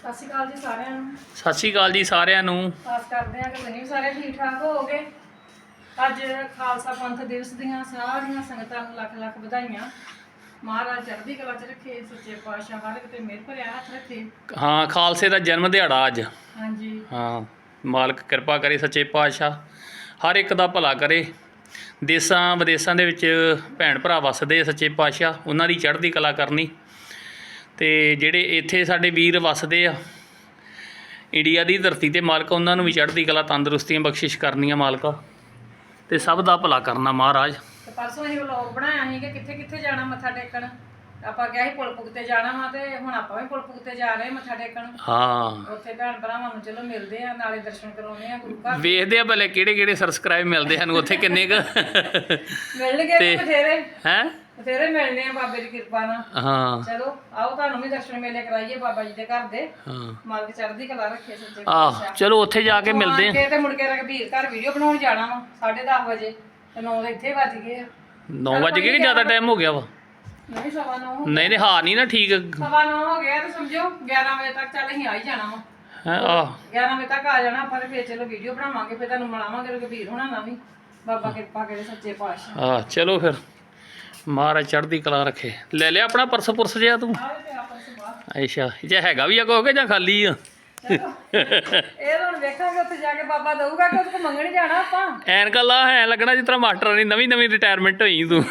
ਸਤਿ ਸ਼੍ਰੀ ਅਕਾਲ ਜੀ ਸਾਰਿਆਂ ਨੂੰ। ਸਤਿ ਸ਼੍ਰੀ ਅਕਾਲ ਜੀ ਸਾਰਿਆਂ ਨੂੰ। ਆਸ ਕਰਦੇ ਹਾਂ ਕਿ ਤੁਸੀਂ ਵੀ ਸਾਰੇ ਠੀਕ ਠਾਕ ਹੋਵੋਗੇ। ਅੱਜ ਖਾਲਸਾ ਪੰਥ ਦਿਵਸ ਦੀਆਂ ਸਾਰੀਆਂ ਸੰਗਤਾਂ ਨੂੰ ਲੱਖ ਲੱਖ ਵਧਾਈਆਂ। ਮਹਾਰਾਜ ਚੜ੍ਹਦੀ ਕਲਾ ਚ ਰੱਖੇ ਸੱਚੇ ਪਾਤਸ਼ਾਹ ਹਰ ਇੱਕ ਤੇ ਮਿਹਰ ਭਰਿਆ ਹੱਥ ਰੱਖੇ। ਹਾਂ ਖਾਲਸੇ ਦਾ ਜਨਮ ਦਿਹਾੜਾ ਅੱਜ। ਹਾਂਜੀ। ਹਾਂ ਮਾਲਕ ਕਿਰਪਾ ਕਰੇ ਸੱਚੇ ਪਾਤਸ਼ਾਹ ਹਰ ਇੱਕ ਦਾ ਭਲਾ ਕਰੇ। ਦੇਸਾਂ ਵਿਦੇਸਾਂ ਦੇ ਵਿੱਚ ਭੈਣ ਭਰਾ ਵਸਦੇ ਆ ਸੱਚੇ ਪਾਤਸ਼ਾਹ ਉਹਨਾਂ ਦੀ ਚੜ੍ਹਦੀ ਕਲਾ ਕਰਨੀ। ਤੇ ਜਿਹੜੇ ਇੱਥੇ ਸਾਡੇ ਵੀਰ ਵਸਦੇ ਆ ਇੰਡੀਆ ਦੀ ਧਰਤੀ ਤੇ ਮਾਲਕ ਉਹਨਾਂ ਨੂੰ ਵੀ ਚੜ੍ਹਦੀ ਕਲਾ ਤੰਦਰੁਸਤੀਆਂ ਬਖਸ਼ਿਸ਼ ਕਰਨੀਆਂ ਮਾਲਕਾ। ਤੇ ਸਭ ਦਾ ਭਲਾ ਕਰਨਾ ਮਹਾਰਾਜ। ਤੇ ਪਰਸੋਂ ਅਸੀਂ ਵਲੌਗ ਬਣਾਇਆ ਸੀ ਕਿ ਕਿੱਥੇ ਕਿੱਥੇ ਜਾਣਾ ਮੱਥਾ ਟੇਕਣ। ਆਪਾਂ ਕਿਹਾ ਸੀ ਪੁਲ ਪੁਗਤੇ ਜਾਣਾ ਵਾ ਤੇ ਹੁਣ ਆਪਾਂ ਵੀ ਪੁਲ ਪੁਗਤੇ ਜਾ ਰਹੇ ਹਾਂ ਮੱਥਾ ਟੇਕਣ। ਹਾਂ। ਉੱਥੇ ਭੈਣ ਭਰਾਵਾਂ ਨੂੰ ਚਲੋ ਮਿਲਦੇ ਆ ਨਾਲੇ ਦਰਸ਼ਨ ਕਰਾਉਣੇ ਆ ਗੁਰੂ ਘਰ। ਵੇਖਦੇ ਆ ਭਲੇ ਕਿਹੜੇ ਕਿਹੜੇ ਸਬਸਕ੍ਰਾਈਬ ਮਿਲਦੇ ਸਾਨੂੰ ਉੱਥੇ ਕਿੰਨੇ ਕ। ਮਿਲਣਗੇ ਬਥੇਰੇ। ਹੈ? ਬਥੇਰੇ ਮਿਲਣੇ ਆ ਬਾਬੇ ਦੀ ਕਿਰਪਾ ਨਾਲ। ਹਾਂ। ਚਲੋ ਆਓ ਤੁਹਾਨੂੰ ਵੀ ਦਰਸ਼ਨ ਮੇਲੇ ਕਰਾਈਏ ਬਾਬਾ ਜੀ ਦੇ ਘਰ ਦੇ। ਹਾਂ। ਮਾਲਕ ਚੜ੍ਹਦੀ ਕਲਾ ਰੱਖੇ ਸੱਚੇ ਆਹ ਚਲੋ ਉੱਥੇ ਜਾ ਕੇ ਮਿਲਦੇ ਆ। ਕੇ ਤੇ ਮੁੜ ਕੇ ਰਘਬੀਰ ਘਰ ਵੀਡੀਓ ਬਣਾਉਣ ਜਾਣਾ ਵਾ 10:30 ਵਜੇ। ਤੇ 9 ਦੇ ਇੱਥੇ ਵੱਜ ਗਏ ਆ। 9 ਵਜੇ ਕਿ ਜ਼ਿਆਦਾ ਟਾਈਮ ਹੋ ਗਿਆ ਵਾ? ਨਹੀਂ ਸਵਾ 9 ਨਹੀਂ ਨਹੀਂ ਹਾਂ ਨਹੀਂ ਨਾ ਠੀਕ। ਸਵਾ 9 ਹੋ ਗਿਆ ਤੇ ਸਮਝੋ 11 ਵਜੇ ਤੱਕ ਚੱਲ ਅਸੀਂ ਆ ਹੀ ਜਾਣਾ ਵਾ। ਹੈ ਆਹ। 11 ਵਜੇ ਤੱਕ ਆ ਜਾਣਾ ਆਪਾਂ ਤੇ ਫੇਰ ਚਲੋ ਵੀਡੀਓ ਬਣਾਵਾਂਗੇ ਫੇਰ ਤੁਹਾਨੂੰ ਮਿਲਾਵਾਂਗੇ ਰਘਬੀਰ ਹੋਣਾ ਨਾ ਵੀ। ਬਾਬਾ ਕਿਰਪਾ ਕਰੇ ਸੱਚੇ ਪਾਤਸ਼ਾਹ। ਆਹ ਚਲੋ ਫਿਰ। ਮਹਾਰਾਜ ਚੜ੍ਹਦੀ ਕਲਾ ਰੱਖੇ। ਲੈ ਲਿਆ ਆਪਣਾ ਪਰਸ ਪੁਰਸ ਜਿਆ ਤੂੰ। ਅੱਛਾ ਜੇ ਹੈਗਾ ਵੀ ਆ ਕਹੋਗੇ ਜਾਂ ਖਾਲੀ ਆ? ਇਹ ਹੁਣ ਵੇਖਾਂਗੇ ਉੱਥੇ ਜਾ ਕੇ ਬਾਬਾ ਦਊਗਾ ਕਿ ਉਹਦੇ ਮੰਗਣ ਜਾਣਾ ਆਪਾਂ। ਐਨਕਾਂ ਲਾ ਹੈ ਲੱਗਣਾ ਜਿਸ ਤਰ੍ਹਾਂ ਮਾਸਟਰ ਨੇ ਨਵੀਂ ਨਵੀਂ ਰਿਟਾਇਰਮੈਂਟ ਹੋਈ ਤੂੰ।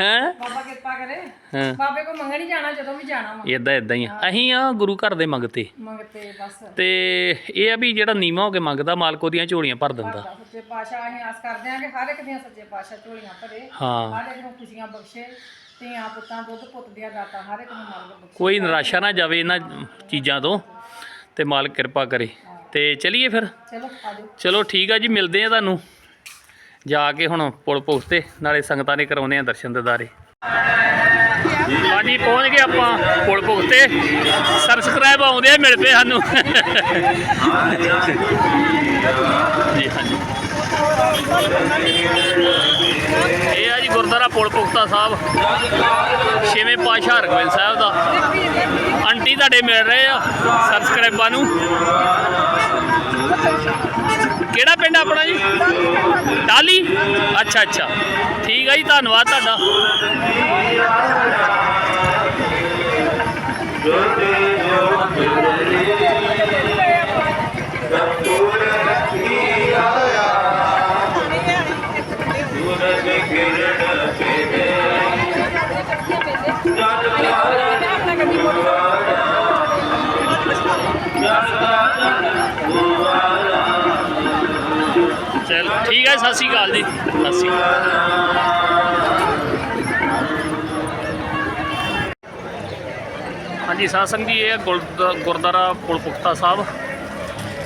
ਹੈ? ਬਾਬਾ ਕਿਰਪਾ ਕਰੇ। ਹਾਂ। ਬਾਬੇ ਕੋ ਮੰਗਣ ਹੀ ਜਾਣਾ ਜਦੋਂ ਵੀ ਜਾਣਾ ਵਾ। ਇਦਾਂ ਇਦਾਂ ਹੀ ਆ। ਅਸੀਂ ਆ ਗੁਰੂ ਘਰ ਦੇ ਮੰਗਤੇ। ਮੰਗਤੇ ਬਸ। ਤੇ ਇਹ ਆ ਵੀ ਜਿਹੜਾ ਨੀਵਾ ਹੋ ਕੇ ਮੰਗਦਾ ਮਾਲਕ ਉਹਦੀਆਂ ਝੋਲੀਆਂ ਭਰ ਦਿੰਦਾ। ਸੱਚੇ ਪਾਤਸ਼ਾਹ ਅਸੀਂ ਆਸ ਕਰਦੇ ਹਾਂ ਕਿ ਹਰ ਇੱਕ ਦੀਆਂ ਸੱਚੇ ਪਾਤਸ਼ਾਹ ਝੋਲੀਆਂ ਭਰੇ। ਹਾਂ। ਹਰ ਇੱਕ ਨੂੰ ਖੁਸ਼ੀਆਂ ਬਖਸ਼ੇ। ਧੀਆਂ ਪੁੱਤਾਂ ਦੁੱਧ ਪੁੱਤ ਦੀਆਂ ਦਾਤਾ ਹਰ ਇੱਕ ਨੂੰ ਮਾਲਕ ਬਖਸ਼ੇ। ਕੋਈ ਨਿਰਾਸ਼ਾ ਨਾ ਜਾਵੇ ਇਹਨਾਂ ਚੀਜ਼ਾਂ ਤੋਂ ਤੇ ਮਾਲਕ ਕਿਰਪਾ ਕਰੇ। ਤੇ ਚਲਿਏ ਫਿਰ? ਚਲੋ ਠੀਕ ਆ ਜੀ ਮਿਲਦੇ ਆ ਤੁਹਾਨੂੰ। ਜਾ ਕੇ ਹੁਣ ਪੁਲ ਪੁਖਤੇ ਤੇ ਨਾਲੇ ਸੰਗਤਾਂ ਦੇ ਕਰਾਉਂਦੇ ਆ ਦਰਸ਼ਨ ਦਿਦਾਰੇ। ਹਾਂਜੀ ਪਹੁੰਚ ਗਏ ਆਪਾਂ ਪੁਲ ਪੁਖਤੇ ਤੇ ਸਬਸਕ੍ਰਾਈਬ ਆਉਂਦੇ ਆ ਮਿਲ ਪਏ ਸਾਨੂੰ। ਜੀ ਹਾਂਜੀ। ਗੁਰਦੁਆਰਾ ਪੁਲ ਪੁਖਤਾ ਸਾਹਿਬ, ਛੇਵੇਂ ਪਾਤਸ਼ਾਹ ਹਰਗੋਬਿੰਦ ਸਾਹਿਬ ਦਾ। ਆਂਟੀ ਤੁਹਾਡੇ ਮਿਲ ਰਹੇ ਆ ਸਬਸਕ੍ਰਾਈਬਾਂ ਨੂੰ। ਕਿਹੜਾ ਪਿੰਡ ਆਪਣਾ ਜੀ? ਟਾਲੀ ਅੱਛਾ ਅੱਛਾ। ਠੀਕ ਆ ਜੀ, ਧੰਨਵਾਦ ਤੁਹਾਡਾ। ਚਲ ਸਤਿ ਸ਼੍ਰੀ ਅਕਾਲ ਜੀ। ਸਤਿ ਸ਼੍ਰੀ ਅਕਾਲ। ਹਾਂਜੀ, ਸਾਧ ਸੰਗਤ ਜੀ, ਇਹ ਗੁਰਦ- ਗੁਰਦੁਆਰਾ ਪੁਲ ਪੁਖਤਾ ਸਾਹਿਬ।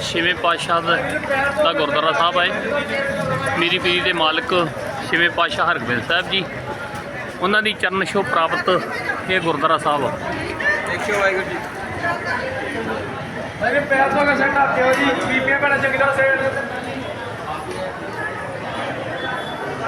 ਛੇਵੇਂ ਪਾਤਸ਼ਾਹ ਦਾ ਦਾ ਗੁਰਦੁਆਰਾ ਸਾਹਿਬ ਹੈ। ਮੇਰੀ ਪੀਰੀ ਦੇ ਮਾਲਕ ਛੇਵੇਂ ਪਾਤਸ਼ਾਹ ਹਰਗੋਬਿੰਦ ਸਾਹਿਬ ਜੀ। ਉਹਨਾਂ ਦੀ ਚਰਨ ਛੋਹ ਪ੍ਰਾਪਤ ਇਹ ਗੁਰਦੁਆਰਾ ਸਾਹਿਬ ਆ। ਦੇਖਿਓ ਵਾਹਿਗੁਰੂ ਜੀ। ਅਰੇ ਪੈਰ ਤੋਂ ਕਸਾ ਟਾਤੇ ਹੋ ਜੀ। ਬੀਬੀਆਂ ਬੜਾ ਚੰਗੀ ਤਰ੍ਹਾਂ ਸੇ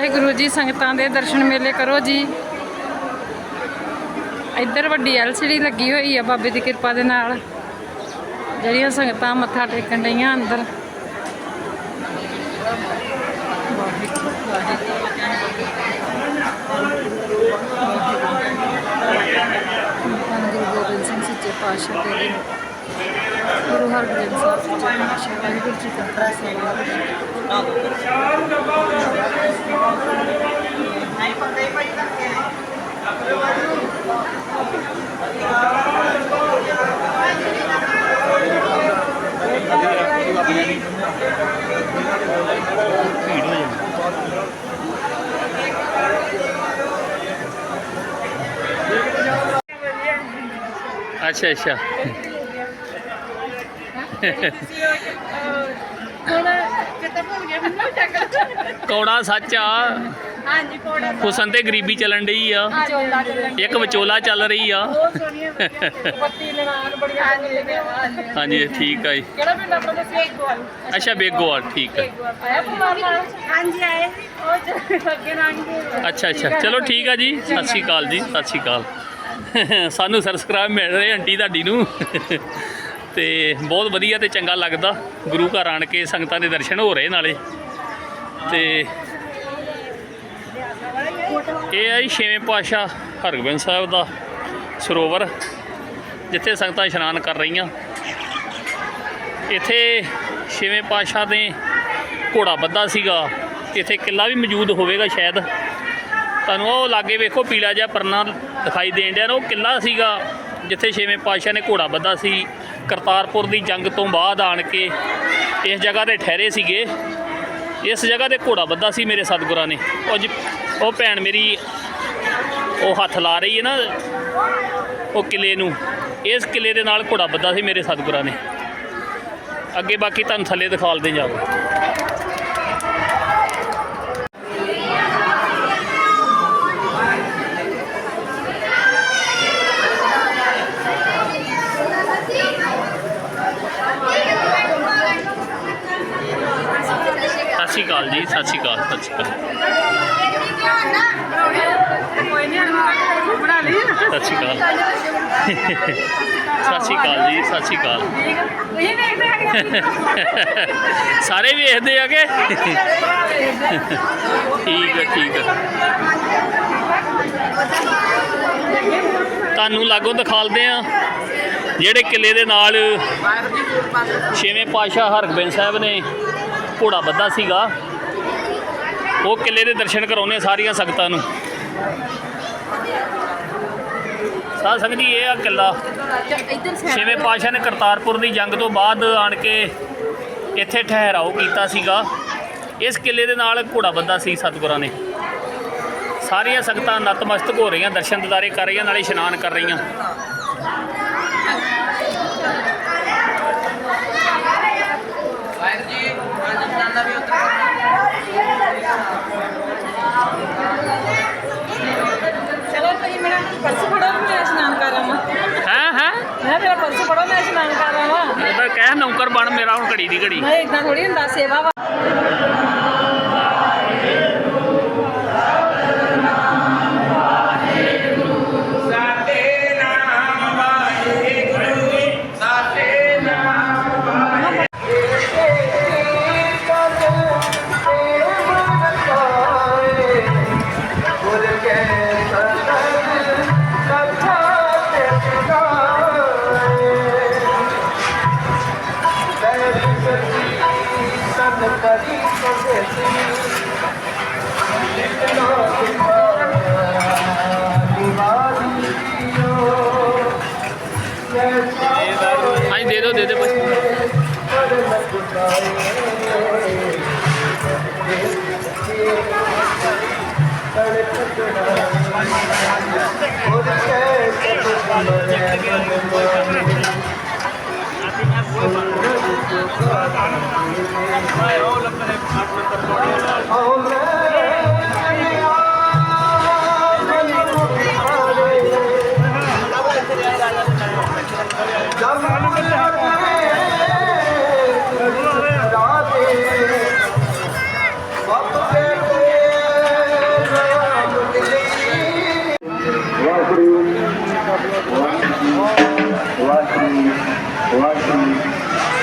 ਵਾਹਿਗੁਰੂ ਜੀ, ਸੰਗਤਾਂ ਦੇ ਦਰਸ਼ਨ ਮੇਲੇ ਕਰੋ ਜੀ। ਇੱਧਰ ਵੱਡੀ ਐਲਸੀਡੀ ਲੱਗੀ ਹੋਈ ਆ ਬਾਬੇ ਦੀ ਕਿਰਪਾ ਦੇ ਨਾਲ। ਜਿਹੜੀਆਂ ਸੰਗਤਾਂ ਮੱਥਾ ਟੇਕਣ ਡਈਆਂ ਅੰਦਰ। ਗੁਰੂ ਗੋਬਿੰਦ ਸਿੰਘ ਸੱਚੇ ਪਾਤਸ਼ਾਹ ਤੇਰੇ ਗੁਰੂ ਹਰਗੋਬਿੰਦ ਸਾਹਿਬ ਜੀ ਦਾ ਪਾਸ਼ਾ ਵਾਹਿਗੁਰੂ ਜੀ ਦਾ ਪ੍ਰਸਾਦ ਨਹੀਂ ਪਤਾ ਹੀ ਭਾਈ ਕਰਕੇ ਭੀੜ ਹੋ ਜਾਂਦੀ ਅੱਛਾ ਅੱਛਾ। ਕੌੜਾ ਸੱਚ ਆ। ਹਾਂਜੀ ਕੋੜਾ ਹੁਸਨ ਤੇ ਗਰੀਬੀ ਚੱਲਣ ਡਈ ਆ। ਇੱਕ ਵਿਚੋਲਾ ਚੱਲ ਰਹੀ ਆ। ਬਹੁਤ ਸੋਹਣੀਆਂ ਵਧੀਆ ਪੱਤੀ ਨਨਾਣ ਬੜੀਆਂ ਹਾਂਜੀ ਠੀਕ ਆ ਜੀ। ਕਿਹੜਾ ਪਿੰਡ ਆਪਣਾ ਦੱਸਿਆ ਗੋਲ ਅੱਛਾ ਬੇਗੋਵਾਲ ਠੀਕ ਆ। ਹਾਂਜੀ ਆਏ। ਉਹ ਅੱਗੇ ਅੱਛਾ ਅੱਛਾ। ਚਲੋ ਠੀਕ ਆ ਜੀ। ਸਤਿ ਸ਼੍ਰੀ ਅਕਾਲ ਜੀ ਸਤਿ ਸ਼੍ਰੀ ਅਕਾਲ। ਸਾਨੂੰ ਸਬਸਕ੍ਰਾਈਬ ਮਿਲ ਰਹੇ ਆਂਟੀ ਤੁਹਾਡੀ ਨੂੰ। ਤੇ ਬਹੁਤ ਵਧੀਆ ਤੇ ਚੰਗਾ ਲੱਗਦਾ। ਗੁਰੂ ਘਰ ਆਣ ਕੇ ਸੰਗਤਾਂ ਦੇ ਦਰਸ਼ਨ ਹੋ ਰਹੇ ਨਾਲੇ। ਤੇ ਇਹ ਹੈ ਜੀ ਛੇਵੇਂ ਪਾਤਸ਼ਾਹ ਹਰਗੋਬਿੰਦ ਸਾਹਿਬ ਦਾ ਸਰੋਵਰ, ਜਿੱਥੇ ਸੰਗਤਾਂ ਇਸ਼ਨਾਨ ਕਰ ਰਹੀਆਂ। ਇੱਥੇ ਛੇਵੇਂ ਪਾਤਸ਼ਾਹ ਦੇ ਘੋੜਾ ਬੱਧਾ ਸੀਗਾ। ਇੱਥੇ ਕਿਲਾ ਵੀ ਮੌਜੂਦ ਹੋਵੇਗਾ ਸ਼ਾਇਦ। ਤੁਹਾਨੂੰ ਉਹ ਲਾਗੇ ਵੇਖੋ ਪੀਲਾ ਜਿਹਾ ਪਰਨਾ ਦਿਖਾਈ ਦੇਣ ਡਿਆ। ਉਹ ਕਿਲਾ ਸੀਗਾ, ਜਿੱਥੇ ਛੇਵੇਂ ਪਾਤਸ਼ਾਹ ਨੇ ਘੋੜਾ ਬੱਧਾ ਸੀ। ਕਰਤਾਰਪੁਰ ਦੀ ਜੰਗ ਤੋਂ ਬਾਅਦ ਆਣ ਕੇ ਇਸ ਜਗ੍ਹਾ ਤੇ ਠਹਿਰੇ ਸੀਗੇ। ਇਸ ਜਗ੍ਹਾ ਤੇ ਘੋੜਾ ਬੱਧਾ ਸੀ ਮੇਰੇ ਸਤਿਗੁਰਾਂ ਨੇ। ਉਹ ਜ- ਉਹ ਭੈਣ ਮੇਰੀ ਉਹ ਹੱਥ ਲਾ ਰਹੀ ਹੈ ਨਾ, ਉਹ ਕਿਲੇ ਨੂੰ। ਇਸ ਕਿਲੇ ਦੇ ਨਾਲ ਘੋੜਾ ਬੱਧਾ ਸੀ ਮੇਰੇ ਸਤਿਗੁਰਾਂ ਨੇ। ਅੱਗੇ ਬਾਕੀ ਤੁਹਾਨੂੰ ਥੱਲੇ ਦਿਖਾਲਦੇ ਜਾਓ ਸਤਿ ਸ਼੍ਰੀ ਅਕਾਲ ਜੀ, ਸਤਿ ਸ਼੍ਰੀ ਅਕਾਲ, ਸਤਿ ਸ਼੍ਰੀ ਅਕਾਲ। ਸਤਿ ਸ਼੍ਰੀ ਅਕਾਲ। ਸਤਿ ਸ਼੍ਰੀ ਅਕਾਲ ਜੀ, ਸਤਿ ਸ਼੍ਰੀ ਅਕਾਲ। ਇਹ ਵੇਖਦੇ ਹੈਗੇ ਸਾਰੇ ਵੇਖਦੇ ਆ ਕਿ? ਠੀਕ ਹੈ ਠੀਕ ਹੈ ਤੁਹਾਨੂੰ ਲਾਗੋ ਦਿਖਾਲਦੇ ਆ, ਜਿਹੜੇ ਕਿਲੇ ਦੇ ਨਾਲ ਛੇਵੇਂ ਪਾਤਸ਼ਾਹ ਹਰਗੋਬਿੰਦ ਸਾਹਿਬ ਨੇ ਘੋੜਾ ਬੱਧਾ ਸੀਗਾ। ਉਹ ਕਿਲੇ ਦੇ ਦਰਸ਼ਨ ਕਰਾਉਣੇ ਸਾਰੀਆਂ ਸੰਗਤਾਂ ਨੂੰ। ਸਾਧ ਸੰਗਤ ਜੀ, ਇਹ ਆ ਕਿਲਾ। ਛੇਵੇਂ ਪਾਤਸ਼ਾਹ ਨੇ ਕਰਤਾਰਪੁਰ ਦੀ ਜੰਗ ਤੋਂ ਬਾਅਦ ਆਣ ਕੇ ਇੱਥੇ ਠਹਿਰਾਓ ਕੀਤਾ ਸੀਗਾ। ਇਸ ਕਿਲੇ ਦੇ ਨਾਲ ਘੋੜਾ ਬੰਦਾ ਸੀ ਸਤਿਗੁਰਾਂ ਨੇ। ਸਾਰੀਆਂ ਸੰਗਤਾਂ ਨਤਮਸਤਕ ਹੋ ਰਹੀਆਂ, ਦਰਸ਼ਨ ਦਿਦਾਰੇ ਕਰ ਰਹੀਆਂ, ਨਾਲੇ ਇਸ਼ਨਾਨ ਕਰ ਰਹੀਆਂ ਵਾਹਿਗੁਰੂ ਜੀ ਅੱਜ ਜਨਾਨਾ ਵੀ ਉੱਤਰ ਚਲੋ ਤੁਸੀਂ ਮੇਰਾ ਪਰਸ ਫੜੋ ਮੈਂ ਇਸ਼ਨਾਨ ਕਰ ਆਵਾਂ ਹੈ ਹੈ ਮੈਂ ਮੇਰਾ ਪਰਸ ਫੜੋ ਮੈਂ ਇਸ਼ਨਾਨ ਕਰ ਆਵਾਂ ਉਹਦਾ ਕਹਿ ਨੌਕਰ ਬਣ ਮੇਰਾ ਹੁਣ ਘੜੀ ਦੀ ਘੜੀ। ਮੈਂ ਇਦਾਂ ਥੋੜੀ ਹੁੰਦਾ ਸੇਵਾ ਵਾ। ਹਾਂਜੀ ਦੇ ਦਿਓ ਦੇ Waheguru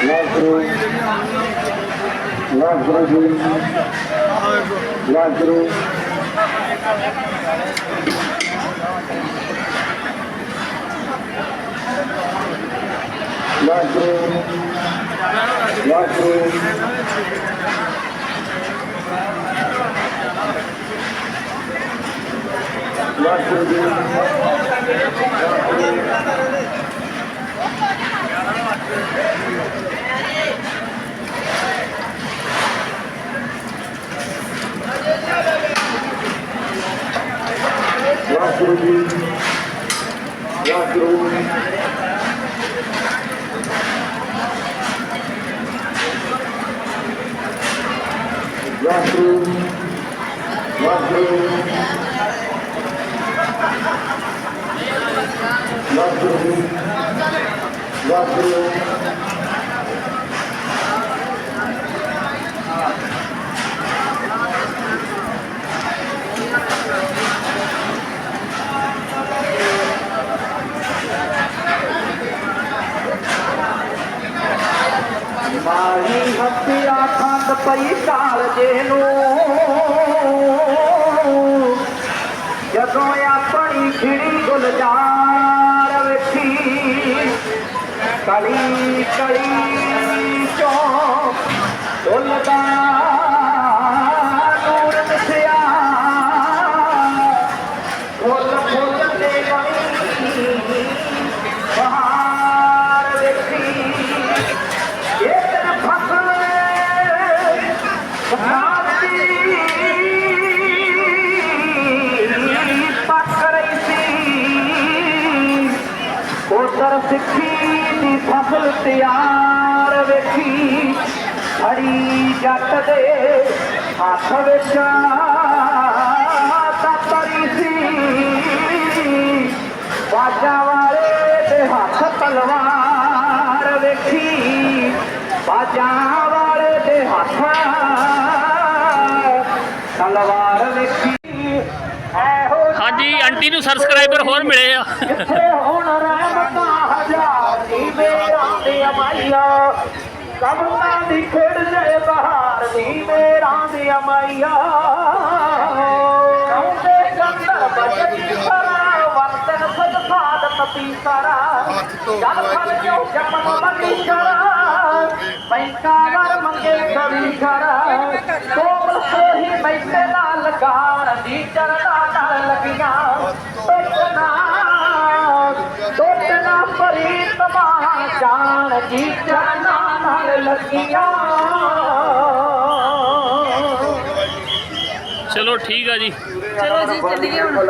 Waheguru ji Waheguru Waheguru Waheguru Waheguru Yasruddin Yasrun Yasrun Yasrun Yasrun Yasrun پرس گلدار وٺي ڪڙهي ڪڙهي چو گلدار ਸਿੱਖੀ ਦੀ ਫਸਲ ਤਿਆਰ ਵੇਖੀ ਖੜੀ ਜੱਟ ਦੇ ਹੱਥ ਵਿੱਚ ਤਪਰੀ ਸੀ ਬਾਜਾਂ ਵਾਲੇ ਦੇ ਹੱਥ ਤਲਵਾਰ ਵੇਖੀ ਬਾਜਾਂ ਵਾਲੇ ਦੇ ਹੱਥ ਤਲਵਾਰ ਵੇਖੀ। ਹਾਂਜੀ ਆਂਟੀ ਨੂੰ ਸਬਸਕ੍ਰਾਈਬਰ ਹੋਰ ਮਿਲੇ ਆ ਕਿੱਥੇ ਹੁਣ ਰਹਿਮਤਾਂ ਹਜ਼ਾਰ ਦੀ ਮੇਰਾਂ ਦੀ ਅਮਾਈਆ ਕਬਰਾਂ ਦੀ ਖੇਡ ਜੇ ਬਹਾਰ ਦੀ ਮੇਰਾਂ ਦੀ ਅਮਾਈਆ। ਕੌਂਦੇ ਚੰਦਰ ਬਜਟ ਸਰਾ ਵਰਤਨ ਸਦ ਸਾਧਤ ਪੀਸਰਾ ਜਦ ਫਲ ਜੋ ਜਪਨ ਬੰਦੀ ਕਰਾ ਪੈਂਕਾ ਵਰ ਮੰਗੇ ਕਵੀ ਕਰਾ ਕੋਲ ਸੋਹੀ ਮੈਸੇ ਨਾਲ ਲਗਾਣ ਦੀ ਚਰਨਾ ਨਾਲ ਲੱਗੀਆਂ ਟੁੱਟਣਾ ਟੁੱਟਣਾ ਪਰੀਤਮਾ ਜਾਣ ਜੀ ਚਰਨਾ ਨਾਲ ਲੱਗੀਆਂ। ਚਲੋ ਠੀਕ ਆ ਜੀ। ਚਲੋ ਜੀ ਚੱਲੀਏ ਹੁਣ।